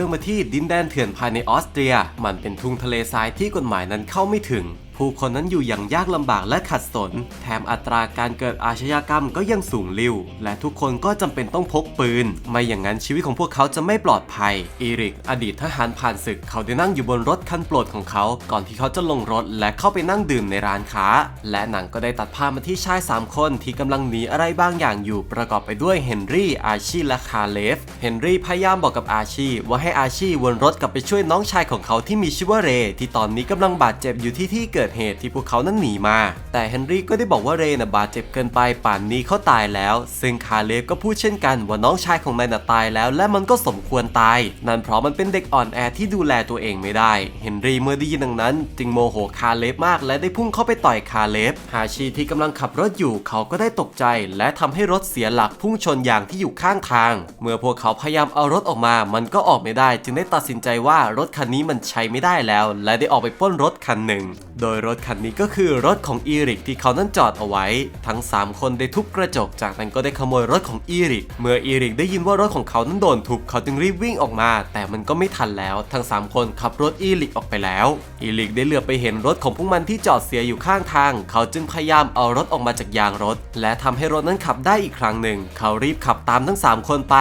เรื่องมาที่ดินแดนเถื่อนภายในออสเตรีย มันเป็นทุ่งทะเลทรายที่กฎหมายนั้นเข้าไม่ถึง ผู้คนนั้นอยู่อย่างยากลำบากและขัดสน แถมอัตราการเกิดอาชญากรรมก็ยังสูงลิ่ว และทุกคนก็จำเป็นต้องพกปืน ไม่อย่างนั้นชีวิตของพวกเขาจะไม่ปลอดภัย อีริก อดีตทหารผ่านศึกเขาได้นั่งอยู่บนรถคันโปรดของเขา ก่อนที่เขาจะลงรถและเข้าไปนั่งดื่มในร้านค้า และหนังก็ได้ตัดภาพมาที่ชาย 3 คนที่กำลังหนีอะไรบางอย่างอยู่ประกอบไปด้วยเฮนรี่อาชีและคาเลฟเฮนรี่พยายามบอกกับอาชีว่าให้อาชีวนรถกลับไปช่วยน้องชายของเขาที่มีชื่อว่าเร ที่ตอนนี้กำลังบาดเจ็บอยู่ที่ที่เกิดเหตุที่พวกเขานั้นหนีมา แต่เฮนรี่ก็ได้บอกว่าเรย์น่ะบาดเจ็บเกินไปป่านนี้เขาตายแล้ว ซึ่งคาเลฟก็พูดเช่นกันว่าน้องชายของนายน่ะตายแล้ว และมันก็สมควรตาย นั่นเพราะมันเป็นเด็กอ่อนแอที่ดูแลตัวเองไม่ได้ เฮนรี่เมื่อได้ยินดังนั้น จึงโมโหคาเลฟมาก และได้พุ่งเข้าไปต่อยคาเลฟฮาชีที่กำลังขับรถอยู่เขาก็ได้ตกใจ และทำให้รถเสียหลักพุ่งชนอย่างที่อยู่ข้างทาง เมื่อพวกเขาพยายามเอารถออกมา มันก็ออกไม่ได้ จึงได้ตัดสินใจว่ารถคันนี้มันใช้ไม่ได้แล้ว และได้ออกไปป้นรถคันหนึ่ง โดยรถคันนี้ก็คือรถของอีริกที่เขานั้นจอดเอาไว้ ทั้ง 3 คนได้ทุบกระจก จากนั้นก็ได้ขโมยรถของอีริก เมื่ออีริกได้ยินว่ารถของเขานั้นโดนทุบเขาจึงรีบวิ่งออกมา แต่มันก็ไม่ทันแล้ว ทั้ง 3 คนขับรถอีริกออกไปแล้วอีริกได้เหลือไปเห็นรถของพวกมันที่จอดเสียอยู่ข้างทาง เขาจึงพยายามเอารถออกมาจากยางรถ และทำให้รถนั้นขับได้อีกครั้งหนึ่ง เขารีบขับตามทั้ง 3 คนไป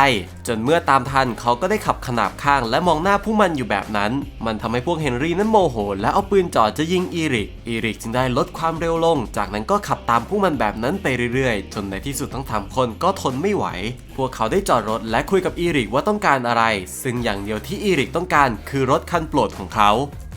จนเมื่อตามทันเขาก็ได้ขับขนาบข้าง และมองหน้าพวกมันอยู่แบบนั้น มันทำให้พวกเฮนรี่นั้นโมโห และเอาปืนจ่อจะยิงอีริกอีริกจึงได้ลดความเร็วลง จากนั้นก็ขับตามพวกมันแบบนั้นไปเรื่อยๆ จนในที่สุดทั้งสามคนก็ทนไม่ไหว พวกเขาได้จอดรถและคุยกับอีริกว่าต้องการอะไร ซึ่งอย่างเดียวที่อีริกต้องการคือรถคันโปรดของเขา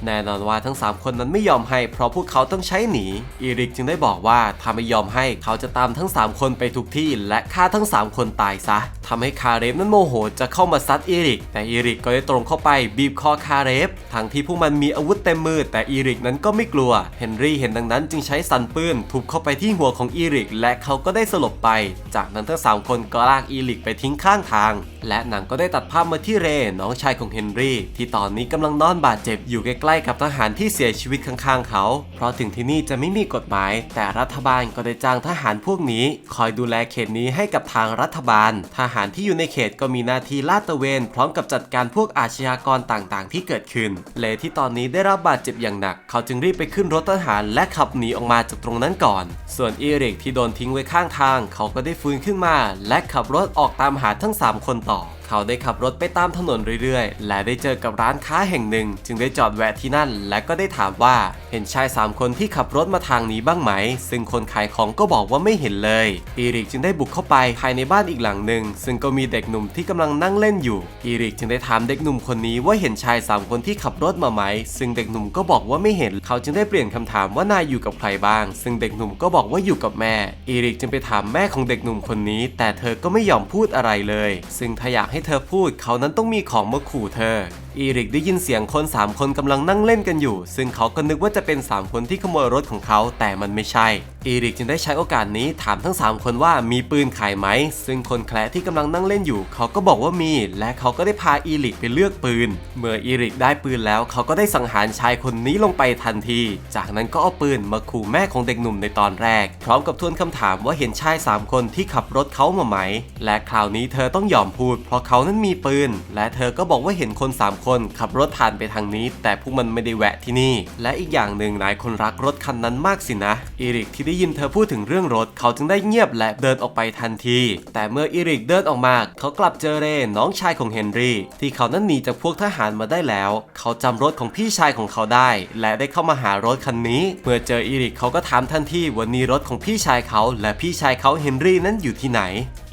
แน่นอนว่าทั้ง 3 คนนั้นไม่ยอมให้ เพราะพวกเขาต้องใช้หนี อีริกจึงได้บอกว่าถ้าไม่ยอมให้เขาจะตามทั้ง 3 คนไปทุกที่ และฆ่าทั้ง 3 คนตายซะทำให้คาเรฟนั้นโมโหจะเข้ามาซัดอีริก แต่อีริกก็ได้ตรงเข้าไปบีบคอคาเรฟทั้งที่พวกมันมีอาวุธเต็มมือ แต่อีริกนั้นก็ไม่กลัว เฮนรี่เห็นดังนั้นจึงใช้สันปืนทุบเข้าไปที่หัวของอีริก และเขาก็ได้สลบไป จากนั้นทั้ง 3 คนก็ลากอีริกไปทิ้งข้างทาง และหนังก็ได้ตัดภาพมาที่เรน้องชายของเฮนรี่ที่ตอนนี้กำลังนอนบาดเจ็บอยู่ใกล้ๆกับทหารที่เสียชีวิตข้างๆเขา เพราะถึงที่นี่จะไม่มีกฎหมาย แต่รัฐบาลก็ได้จ้างทหารพวกนี้ คอยดูแลเขตนี้ให้กับทางรัฐบาล ทหารที่อยู่ในเขตก็มีหน้าที่ลาดตระเวน พร้อมกับจัดการพวกอาชญากรต่างๆ ที่เกิดขึ้น เลที่ตอนนี้ได้รับบาดเจ็บอย่างหนัก เขาจึงรีบไปขึ้นรถทหารและขับหนีออกมาจากตรงนั้นก่อน ส่วนอีริกที่โดนทิ้งไว้ข้างทาง เขาก็ได้ฟื้นขึ้นมา และขับรถออกตามหาทั้ง 3 คนต่อเขาได้ขับรถไปตามถนนเรื่อยๆ และได้เจอกับร้านค้าแห่งหนึ่ง จึงได้จอดแวะที่นั่น และก็ได้ถามว่าเห็นชาย 3 คนที่ขับรถมาทางนี้บ้างไหม ซึ่งคนขายของก็บอกว่าไม่เห็นเลยอีริกจึงได้บุกเข้าไปภายในบ้านอีกหลังหนึ่งซึ่งก็มีเด็กหนุ่มที่กำลังนั่งเล่นอยู่อีริกจึงได้ถามเด็กหนุ่มคนนี้ว่าเห็นชาย 3 คนที่ขับรถมาไหม ซึ่งเด็กหนุ่มก็บอกว่าไม่เห็น เขาจึงได้เปลี่ยนคำถามว่านายอยู่กับใครบ้าง ซึ่งเด็กหนุ่มก็บอกว่าอยู่กับแม่อีริกจึงไปถามแม่ของเด็กหนุ่มคนนี้ แต่เธอก็ไม่ยอมพูดอะไรเลย ซึ่งถ้าอยากให้เธอพูดเขานั้นต้องมีของมาขู่เธอ อีริกได้ยินเสียงคน 3 คนกำลังนั่งเล่นกันอยู่ ซึ่งเขาก็นึกว่าจะเป็น 3 คนที่ขโมยรถของเขา แต่มันไม่ใช่ อีริกจึงได้ใช้โอกาสนี้ถามทั้ง 3 คนว่ามีปืนขายไหม ซึ่งคนแคร์ที่กำลังนั่งเล่นอยู่ เขาก็บอกว่ามี และเขาก็ได้พาอีริกไปเลือกปืน เมื่ออีริกได้ปืนแล้ว เขาก็ได้สังหารชายคนนี้ลงไปทันที จากนั้นก็เอาปืนมาขู่แม่ของเด็กหนุ่มในตอนแรก พร้อมกับทวนคำถามว่าเห็นชาย 3 คนที่ขับรถเขามาไหม และคราวนี้เธอต้องยอมพูด เพราะเขานั้นมีปืน และเธอก็บอกว่าเห็นคน 3คนขับรถผ่านไปทางนี้ แต่พวกมันไม่ได้แวะที่นี่ และอีกอย่างหนึ่งนายคนรักรถคันนั้นมากสินะอีริกที่ได้ยินเธอพูดถึงเรื่องรถเขาจึงได้เงียบและเดินออกไปทันที แต่เมื่ออีริกเดินออกมาเขากลับเจอเรย์น้องชายของเฮนรี่ ที่เขานั้นหนีจากพวกทหารมาได้แล้ว เขาจำรถของพี่ชายของเขาได้ และได้เข้ามาหารถคันนี้ เมื่อเจออีริกเขาก็ถามทันทีว่านี่รถของพี่ชายเขา และพี่ชายเขาเฮนรี่นั้นอยู่ที่ไหน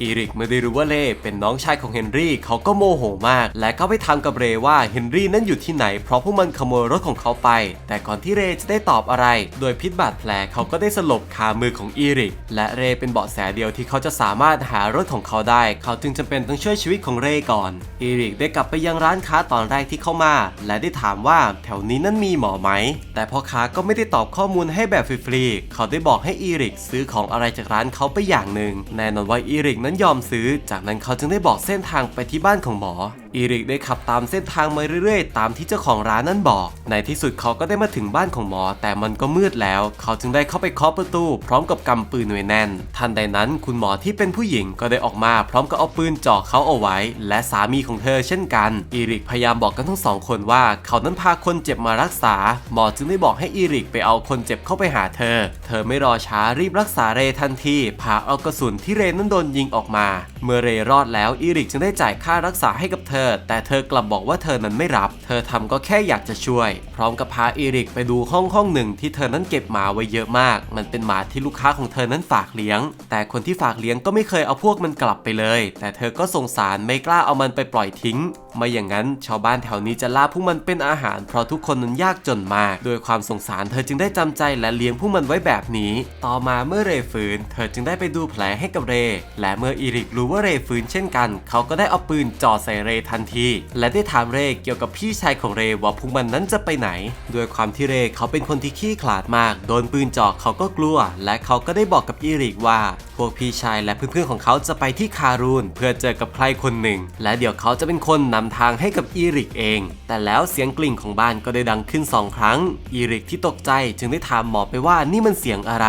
อีริกเมื่อได้รู้ว่าเล่เป็นน้องชายของเฮนรี่เขาก็โมโหมาก และก็ไปถามกับเรว่าเฮนรี่นั้นอยู่ที่ไหนเพราะพวกมันขโมยรถของเขาไป แต่ก่อนที่เรจะได้ตอบอะไร โดยพิษบาดแผลเขาก็ได้สลบคามือของอีริก และเรเป็นเบาะแสเดียวที่เขาจะสามารถหารถของเขาได้ เขาจึงจำเป็นต้องช่วยชีวิตของเรก่อน อีริกได้กลับไปยังร้านค้าตอนแรกที่เข้ามา และได้ถามว่าแถวนี้นั้นมีหมอไหม แต่พ่อค้าก็ไม่ได้ตอบข้อมูลให้แบบฟรีๆ เขาได้บอกให้อีริกซื้อของอะไรจากร้านเขาไปอย่างหนึ่ง แน่นอนว่าอีริกนั้นยอมซื้อ จากนั้นเขาจึงได้บอกเส้นทางไปที่บ้านของหมออีริกได้ขับตามเส้นทางมาเรื่อยๆ ตามที่เจ้าของร้านนั้นบอก ในที่สุดเขาก็ได้มาถึงบ้านของหมอ แต่มันก็มืดแล้ว เขาจึงได้เข้าไปเคาะประตู พร้อมกับกำปืนไว้แน่น ทันใดนั้นคุณหมอที่เป็นผู้หญิงก็ได้ออกมา พร้อมกับเอาปืนจ่อเขาเอาไว้ และสามีของเธอเช่นกัน อีริกพยายามบอกกันทั้งสองคนว่า เขานั้นพาคนเจ็บมารักษา หมอจึงได้บอกให้อีริกไปเอาคนเจ็บเข้าไปหาเธอ เธอไม่รอช้ารีบรักษาเรทันทีพาเอากระสุนที่เรนั้นโดนยิงออกมา เมื่อเรรอดแล้วอีริกจึงได้จ่ายค่ารักษาให้กับเธอแต่เธอกลับบอกว่าเธอนั้นไม่รับ เธอทำก็แค่อยากจะช่วย พร้อมกับพาอีริกไปดูห้องห้องหนึ่งที่เธอนั้นเก็บหมาไว้เยอะมาก มันเป็นหมาที่ลูกค้าของเธอนั้นฝากเลี้ยง แต่คนที่ฝากเลี้ยงก็ไม่เคยเอาพวกมันกลับไปเลย แต่เธอก็สงสารไม่กล้าเอามันไปปล่อยทิ้งไม่อย่างนั้นชาวบ้านแถวนี้จะล่าพวกมันเป็นอาหาร เพราะทุกคนนั้นยากจนมากด้วยความสงสารเธอจึงได้จำใจและเลี้ยงพวกมันไว้แบบนี้ ต่อมาเมื่อเรฟื้นเธอจึงได้ไปดูแผลให้กับเร และเมื่ออีริกรู้ว่าเรฟื้นเช่นกัน เขาก็ได้เอาปืนจ่อใส่เรทันที และได้ถามเรเกี่ยวกับพี่ชายของเรว่าพวกมันนั้นจะไปไหน ด้วยความที่เรเขาเป็นคนที่ขี้ขลาดมาก โดนปืนจ่อเขาก็กลัว และเขาก็ได้บอกกับอีริกว่า พวกพี่ชายและเพื่อนๆของเขาจะไปที่คารูนเพื่อเจอกับใครคนหนึ่ง และเดี๋ยวเขาจะเป็นคนนำทางให้กับอีริกเอง แต่แล้วเสียงกลิ่งของบ้านก็ได้ดังขึ้นสองครั้ง อีริกที่ตกใจจึงได้ถามหมอไปว่านี่มันเสียงอะไร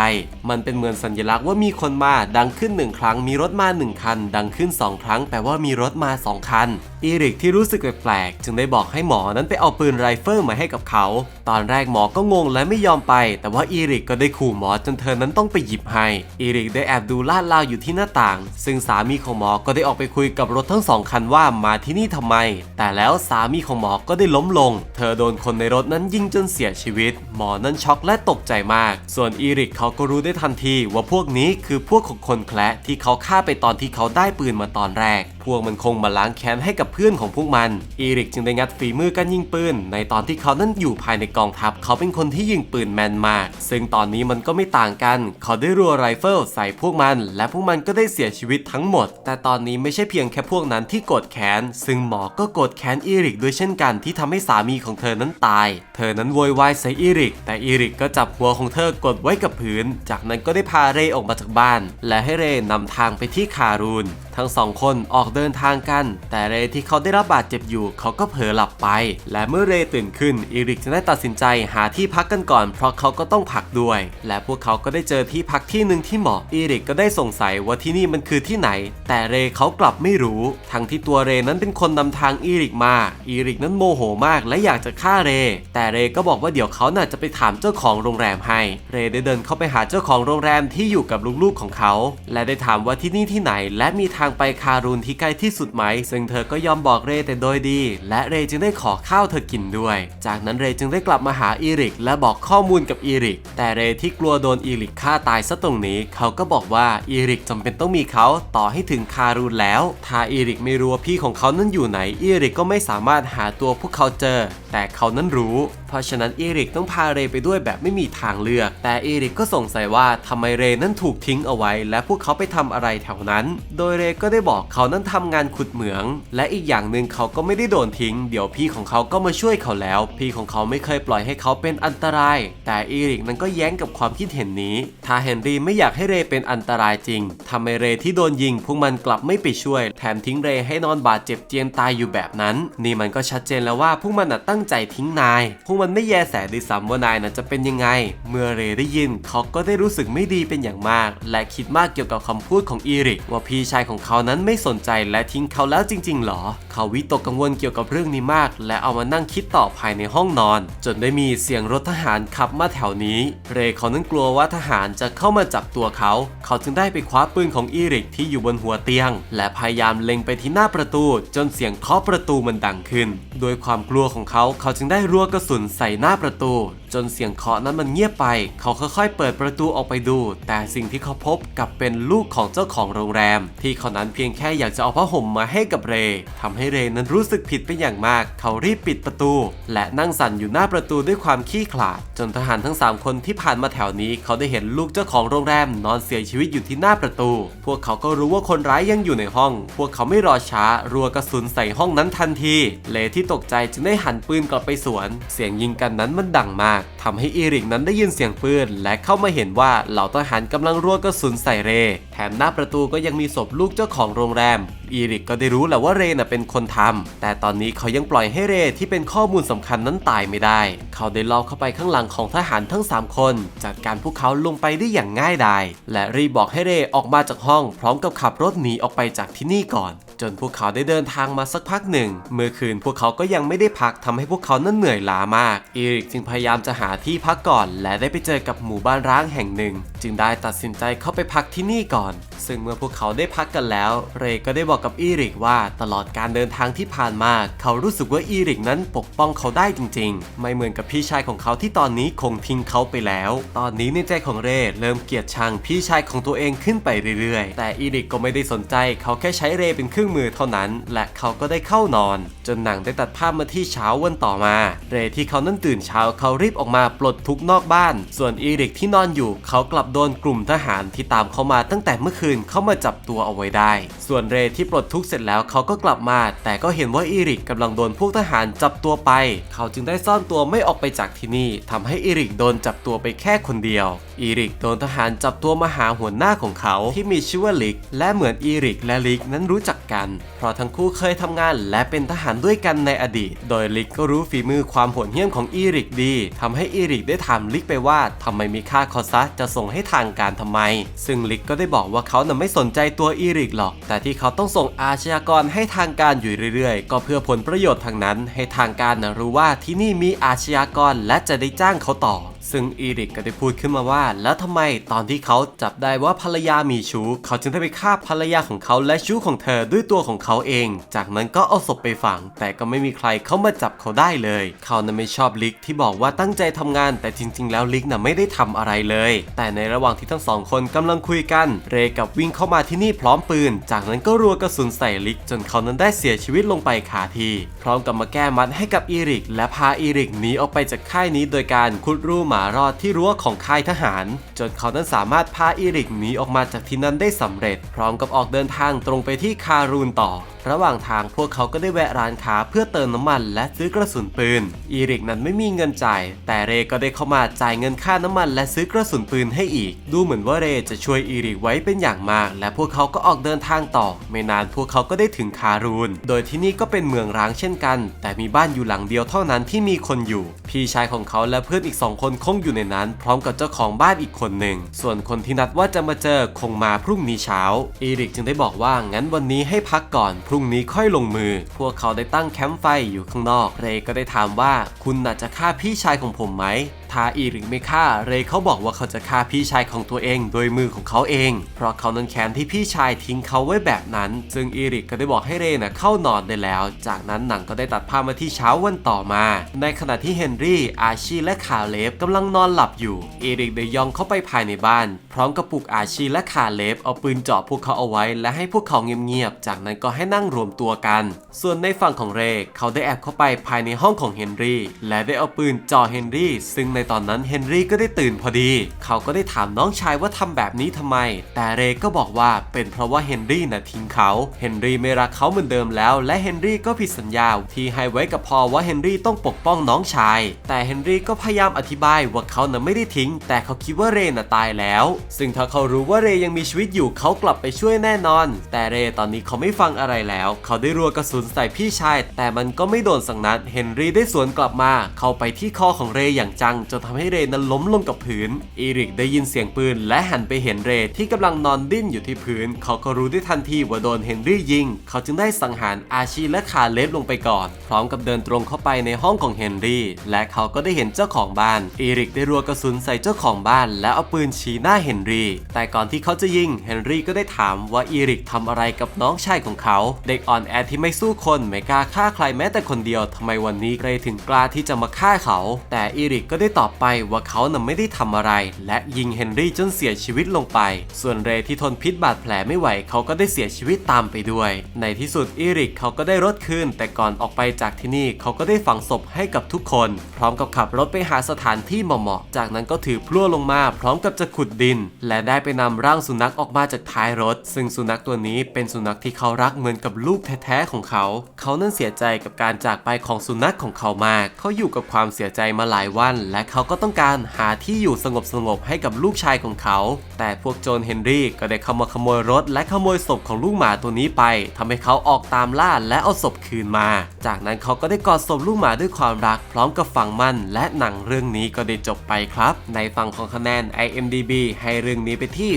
มันเป็นเหมือนสัญลักษณ์ว่ามีคนมาดังขึ้นหนึ่งครั้งมีรถมาหนึ่งคัน ดังขึ้นสองครั้งแปลว่ามีรถมาสองคัน อีอริกที่รู้สึกแปลกๆ จึงได้บอกให้หมอนั้นไปเอาปืนไรเฟิลมาให้กับเขา ตอนแรกหมอก็งงและไม่ยอมไป แต่ว่าอีริกก็ได้ขู่หมอจนเธอนั้นต้องไปหยิบให้ อีริกได้แอบดูลาดลาวอยู่ที่หน้าต่าง ซึ่งสามีของหมอก็ได้ออกไปคุยกับรถทั้งสองคันว่ามาที่นี่ทำไม แต่แล้วสามีของหมอก็ได้ล้มลง เธอโดนคนในรถนั้นยิงจนเสียชีวิต หมอนั้นช็อกและตกใจมาก ส่วนอีริกเขาก็รู้ได้ทันทีว่าพวกนี้คือพวกของคนแคละที่เขาฆ่าไปตอนที่เขาได้ปืนมาตอนแรกพวกมันคงมาล้างแค้นให้กับเพื่อนของพวกมัน อีริกจึงได้งัดฝีมือการยิงปืน ในตอนที่เขานั้นอยู่ภายในกองทัพ เขาเป็นคนที่ยิงปืนแมนมาก ซึ่งตอนนี้มันก็ไม่ต่างกัน เขาได้รัวไรเฟิลใส่พวกมัน และพวกมันก็ได้เสียชีวิตทั้งหมด แต่ตอนนี้ไม่ใช่เพียงแค่พวกนั้นที่โกรธแค้น ซึ่งหมอก็โกรธแค้นอีริกด้วยเช่นกันที่ทำให้สามีของเธอนั้นตาย เธอนั้นโวยวายใส่อีริก แต่อีริกก็จับหัวของเธอกดไว้กับพื้น จากนั้นก็ได้พาเรออกมาจากบ้าน และให้เรนำทางไปที่คารูนทั้งสองคนออกเดินทางกัน แต่เรที่เขาได้รับบาดเจ็บอยู่ เขาก็เผลอหลับไป และเมื่อเรตื่นขึ้นอีริกจะได้ตัดสินใจหาที่พักกันก่อน เพราะเขาก็ต้องพักด้วย และพวกเขาก็ได้เจอที่พักที่หนึ่งที่เหมาะอีริกก็ได้สงสัยว่าที่นี่มันคือที่ไหน แต่เรเขากลับไม่รู้ ทั้งที่ตัวเรนั้นเป็นคนนำทางอีริกมาอีริกนั้นโมโหมากและอยากจะฆ่าเร แต่เรก็บอกว่าเดี๋ยวเขาน่าจะไปถามเจ้าของโรงแรมให้ เรได้เดินเข้าไปหาเจ้าของโรงแรมที่อยู่กับลูกๆของเขา และได้ถามว่าที่นี่ที่ไหนและมีทางไปคารูนที่ใกล้ที่สุดไหม ซึ่งเธอก็ยอมบอกเรแต่โดยดี และเรจึงได้ขอข้าวเธอกินด้วย จากนั้นเรจึงได้กลับมาหาอีริก และบอกข้อมูลกับอีริก แต่เรที่กลัวโดนอีริกฆ่าตายซะตรงนี้ เขาก็บอกว่าอีริกจำเป็นต้องมีเขาต่อให้ถึงคารูนแล้ว ถ้าอีริกไม่รู้ว่าพี่ของเขานั้นอยู่ไหน อีริกก็ไม่สามารถหาตัวพวกเขาเจอ แต่เขานั้นรู้ เพราะฉะนั้นเอริกต้องพาเรไปด้วยแบบไม่มีทางเลือก แต่เอริกก็สงสัยว่าทำไมเรนั้นถูกทิ้งเอาไว้ และพวกเขาไปทำอะไรแถวนั้น โดยเรก็ได้บอกเขานั้นทำงานขุดเหมือง และอีกอย่างหนึ่งเขาก็ไม่ได้โดนทิ้ง เดี๋ยวพี่ของเขาก็มาช่วยเขาแล้ว พี่ของเขาไม่เคยปล่อยให้เขาเป็นอันตราย แต่เอริกนั้นก็แย้งกับความคิดเห็นนี้ ถ้าเฮนรี่ไม่อยากให้เรเป็นอันตรายจริงทำไมเรที่โดนยิง พวกมันกลับไม่ไปช่วย แถมทิ้งเรให้นอนบาดเจ็บเจียนตายอยู่แบบนั้น นี่มันก็ชัดเจนแล้วว่าพวกมันตั้งใจทิ้งนาย พวกมันไม่แยแสด้วยซ้ำว่านายน่ะจะเป็นยังไง เมื่อเรได้ยินเขาก็ได้รู้สึกไม่ดีเป็นอย่างมาก และคิดมากเกี่ยวกับคำพูดของอีริก ว่าพี่ชายของเขานั้นไม่สนใจและทิ้งเขาแล้วจริงๆหรอ เขาวิตกกังวลเกี่ยวกับเรื่องนี้มาก และเอามานั่งคิดต่อภายในห้องนอน จนได้มีเสียงรถทหารขับมาแถวนี้ เรเขานั้นกลัวว่าทหารจะเข้ามาจับตัวเขา เขาจึงได้ไปคว้าปืนของอีริกที่อยู่บนหัวเตียง และพยายามเล็งไปที่หน้าประตู จนเสียงเคาะประตูมันดังขึ้น โดยความกลัวของเขาเขาจึงได้รัวกระสุนใส่หน้าประตู จนเสียงเคาะนั้นมันเงียบไป เขาค่อยๆ เปิดประตูออกไปดู แต่สิ่งที่เขาพบกับเป็นลูกของเจ้าของโรงแรม ที่เขานั้นเพียงแค่อยากจะเอาผ้าห่มมาให้กับเรทำให้เรนั้นรู้สึกผิดเป็นอย่างมาก เขารีบปิดประตู และนั่งสั่นอยู่หน้าประตูด้วยความขี้ขลาด จนทหารทั้ง 3 คนที่ผ่านมาแถวนี้ เขาได้เห็นลูกเจ้าของโรงแรมนอนเสียชีวิตอยู่ที่หน้าประตู พวกเขาก็รู้ว่าคนร้ายยังอยู่ในห้อง พวกเขาไม่รอช้า รัวกระสุนใส่ห้องนั้นทันทีเลที่ตกใจจึงได้หันปืนกลับไปสวน เสียงยิงกันนั้นมันดังมากทำให้อีริกนั้นได้ยินเสียงปืน และเข้ามาเห็นว่าเหล่าทหารกำลังรัวกระสุนใส่เร แถมหน้าประตูก็ยังมีศพลูกเจ้าของโรงแรม อีริกก็ได้รู้แหละว่าเรนเป็นคนทำแต่ตอนนี้เขายังปล่อยให้เรที่เป็นข้อมูลสำคัญนั้นตายไม่ได้ เขาได้ลอบเข้าไปข้างหลังของทหารทั้ง 3 คน จัดการพวกเขาลงไปได้อย่างง่ายดายและรีบบอกให้เรออกมาจากห้อง พร้อมกับขับรถหนีออกไปจากที่นี่ก่อน จนพวกเขาได้เดินทางมาสักพักหนึ่ง เมื่อคืนพวกเขาก็ยังไม่ได้พักทำให้พวกเขานั้นเหนื่อยล้ามาก อีริกจึงพยายามจะหาที่พักก่อน และได้ไปเจอกับหมู่บ้านร้างแห่งหนึ่ง จึงได้ตัดสินใจเข้าไปพักที่นี่ก่อน ซึ่งเมื่อพวกเขาได้พักกันแล้ว เรย์ก็ได้บอกกับอีริกว่าตลอดการเดินทางที่ผ่านมา เขารู้สึกว่าอีริกนั้นปกป้องเขาได้จริง ๆ ไม่เหมือนกับพี่ชายของเขาที่ตอนนี้คงทิ้งเขาไปแล้ว ตอนนี้ในใจของเรย์เริ่มเกลียดชังพี่ชายของตัวเองขึ้นไปเรื่อยๆ แต่อีริกก็ไม่ได้สนใจ เขาแค่ใช้เรย์เป็นเครื่องมือเท่านั้น และเขาก็ได้เข้านอน จนหนังได้ตัดภาพมาที่เช้าวันต่อมา เรย์ที่เขานั้นตื่นเช้าเขารีบออกมาปลดทุกนอกบ้าน ส่วนอีริกที่นอนอยู่ เขากลับโดนกลุ่มทหารที่ตามเขามาตั้งแต่เมื่อคืนเข้ามาจับตัวเอาไว้ได้ ส่วนเรที่ปลดทุกข์เสร็จแล้วเขาก็กลับมา แต่ก็เห็นว่าอีริกกำลังโดนพวกทหารจับตัวไป เขาจึงได้ซ่อนตัวไม่ออกไปจากที่นี่ทำให้อีริกโดนจับตัวไปแค่คนเดียวอีริกโดนทหารจับตัวมาหาหัวหน้าของเขาที่มีชื่อว่าลิก และเหมือนอีริกและลิกนั้นรู้จักกัน เพราะทั้งคู่เคยทำงานและเป็นทหารด้วยกันในอดีต โดยลิกก็รู้ฝีมือความโหดเหี้ยมของอีริกดีทำให้อีริกได้ถามลิกไปว่าทำไมมีค่าคอซะจะส่งให้ทางการทำไม ซึ่งลิกก็ได้บอกว่าเขาน่ะไม่สนใจตัวอีริกหรอก แต่ที่เขาต้องส่งอาชญากรให้ทางการอยู่เรื่อยๆ ก็เพื่อผลประโยชน์ทางนั้น ให้ทางการนะรู้ว่าที่นี่มีอาชญากรและจะได้จ้างเขาต่อ ซึ่งอีริกก็ได้พูดขึ้นมาว่า แล้วทำไมตอนที่เขาจับได้ว่าภรรยามีชู้ เขาจึงได้ไปฆ่าภรรยาของเขาและชู้ของเธอด้วยตัวของเขาเอง จากนั้นก็เอาศพไปฝัง แต่ก็ไม่มีใครเข้ามาจับเขาได้เลย เขานั้นไม่ชอบลิกที่บอกว่าตั้งใจทำงาน แต่จริง ๆ แล้วลิกน่ะไม่ได้ทำอะไรเลย แต่ในระหว่างที่ทั้งสองคนกำลังคุยกัน เรกับวิ่งเข้ามาที่นี่พร้อมปืน จากนั้นก็รัวกระสุนใส่ลิก จนเขานั้นได้เสียชีวิตลงไปคาที พร้อมกับมาแก้มัดให้กับอีริก และพาอีริกหนีออกไปจากค่ายนี้โดยการขุดรูหมาารอดที่รั้วของค่ายทหาร จนเขานั้นสามารถพาอีริกหนีออกมาจากที่นั้นได้สำเร็จ พร้อมกับออกเดินทางตรงไปที่คารูนต่อ ระหว่างทางพวกเขาก็ได้แวะร้านค้าเพื่อเติมน้ำมันและซื้อกระสุนปืน อีริกนั้นไม่มีเงินจ่าย แต่เรก็ได้เข้ามาจ่ายเงินค่าน้ำมันและซื้อกระสุนปืนให้อีก ดูเหมือนว่าเรจะช่วยอีริกไว้เป็นอย่างมาก และพวกเขาก็ออกเดินทางต่อ ไม่นานพวกเขาก็ได้ถึงคารูน โดยที่นี่ก็เป็นเมืองร้างเช่นกัน แต่มีบ้านอยู่หลังเดียวเท่านั้นที่มีคนอยู่ พี่ชายของเขาและเพื่อนอีกสองคนคงอยู่ในนั้น พร้อมกับเจ้าของบ้านอีกคนหนึ่ง ส่วนคนที่นัดว่าจะมาเจอคงมาพรุ่งนี้เช้า อีริกจึงได้บอกว่างั้นวันนี้ให้พักก่อน พรุ่งนี้ค่อยลงมือ พวกเขาได้ตั้งแคมป์ไฟอยู่ข้างนอก เรก็ได้ถามว่าคุณน่าจะฆ่าพี่ชายของผมไหม ถ้าอีริกไม่ฆ่า เรย์เขาบอกว่าเขาจะฆ่าพี่ชายของตัวเองโดยมือของเขาเอง เพราะเขานั้นแค้นที่พี่ชายทิ้งเขาไว้แบบนั้น ซึ่งอีริกก็ได้บอกให้เรย์น่ะเข้านอนได้แล้ว จากนั้นหนังก็ได้ตัดภาพมาที่เช้าวันต่อมา ในขณะที่เฮนรี่ อาชีและคาเลฟกำลังนอนหลับอยู่ อีริกได้ย่องเข้าไปภายในบ้าน พร้อมกับปลุกอาชีและคาเลฟเอาปืนเจาะพวกเขาเอาไว้ และให้พวกเขาเงียบๆ จากนั้นก็ให้นั่งรวมตัวกัน ส่วนในฝั่งของเรย์เขาได้แอบเข้าไปภายในห้องของเฮนรี่ และได้เอาปืนจ่อเฮนรี่ ซึ่งในตอนนั้นเฮนรี่ก็ได้ตื่นพอดี เขาก็ได้ถามน้องชายว่าทำแบบนี้ทำไม แต่เรก็บอกว่าเป็นเพราะว่าเฮนรี่น่ะทิ้งเขาเฮนรี่ไม่รักเขาเหมือนเดิมแล้ว และเฮนรี่ก็ผิดสัญญาที่ให้ไว้กับพ่อว่าเฮนรี่ต้องปกป้องน้องชาย แต่เฮนรี่ก็พยายามอธิบายว่าเขาน่ะไม่ได้ทิ้ง แต่เขาคิดว่าเรน่ะตายแล้ว ซึ่งถ้าเขารู้ว่าเรยังมีชีวิตอยู่เขากลับไปช่วยแน่นอน แต่เรตอนนี้เขาไม่ฟังอะไรแล้ว เขาได้รัวกระสุนใส่พี่ชาย แต่มันก็ไม่โดนสักนัดเฮนรี่ได้สวนกลับมา เข้าไปที่คอของเรอย่างจังจนทำให้เรนั้นล้มลงกับพื้นอีริกได้ยินเสียงปืนและหันไปเห็นเรที่กำลังนอนดิ้นอยู่ที่พื้น เขาก็รู้ได้ทันทีว่าโดนเฮนรี่ยิง เขาจึงได้สังหารอาชีและคาเลฟลงไปก่อน พร้อมกับเดินตรงเข้าไปในห้องของเฮนรี่ และเขาก็ได้เห็นเจ้าของบ้านอีริกได้รัวกระสุนใส่เจ้าของบ้าน และเอาปืนชี้หน้าเฮนรี่ แต่ก่อนที่เขาจะยิงเฮนรี่ก็ได้ถามว่าอีริกทำอะไรกับน้องชายของเขา เด็กอ่อนแอที่ไม่สู้คนไม่กล้าฆ่าใครแม้แต่คนเดียวทำไมวันนี้เรถึงกล้าที่จะมาฆ่าเขา แต่อีริกก็ได้ตอบ่อไปว่าเขาน่ะไม่ได้ทำอะไร และยิงเฮนรี่จนเสียชีวิตลงไป ส่วนเรที่ทนพิษบาดแผลไม่ไหวเขาก็ได้เสียชีวิตตามไปด้วย ในที่สุดอีริกเขาก็ได้รถคืนแต่ก่อนออกไปจากที่นี่เขาก็ได้ฝังศพให้กับทุกคน พร้อมกับขับรถไปหาสถานที่เหมาะๆจากนั้นก็ถือพลั่วลงมา พร้อมกับจะขุดดิน และได้ไปนำร่างสุนัขออกมาจากท้ายรถ ซึ่งสุนัขตัวนี้เป็นสุนัขที่เขารักเหมือนกับลูกแท้ๆของเขา เขานั้นเสียใจกับการจากไปของสุนัขของเขามาก เขาอยู่กับความเสียใจมาหลายวันและเขาก็ต้องการหาที่อยู่สงบๆให้กับลูกชายของเขา แต่พวกโจรเฮนรี่ก็ได้เข้ามาขโมยรถ และขโมยศพของลูกหมาตัวนี้ไปทำให้เขาออกตามล่าและเอาศพคืนมา จากนั้นเขาก็ได้กอดศพลูกหมาด้วยความรัก พร้อมกับฝังมันและหนังเรื่องนี้ก็ได้จบไปครับ ในฝั่งของคะแนน IMDB ให้เรื่องนี้ไปที่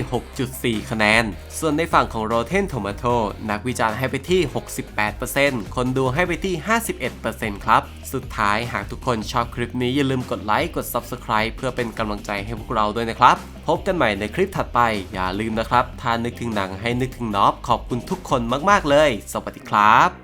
6.4 คะแนน ส่วนในฝั่งของ Rotten Tomato นักวิจารณ์ให้ไปที่ 68%คนดูให้ไปที่ 51%ครับ สุดท้ายหากทุกคนชอบคลิปนี้อย่าลืมกดไลค์กดด Subscribe เพื่อเป็นกำลังใจให้พวกเราด้วยนะครับ พบกันใหม่ในคลิปถัดไป อย่าลืมนะครับถ้านึกถึงหนังให้นึกถึงน็อบขอบคุณทุกคนมากๆเลย สวัสดีครับ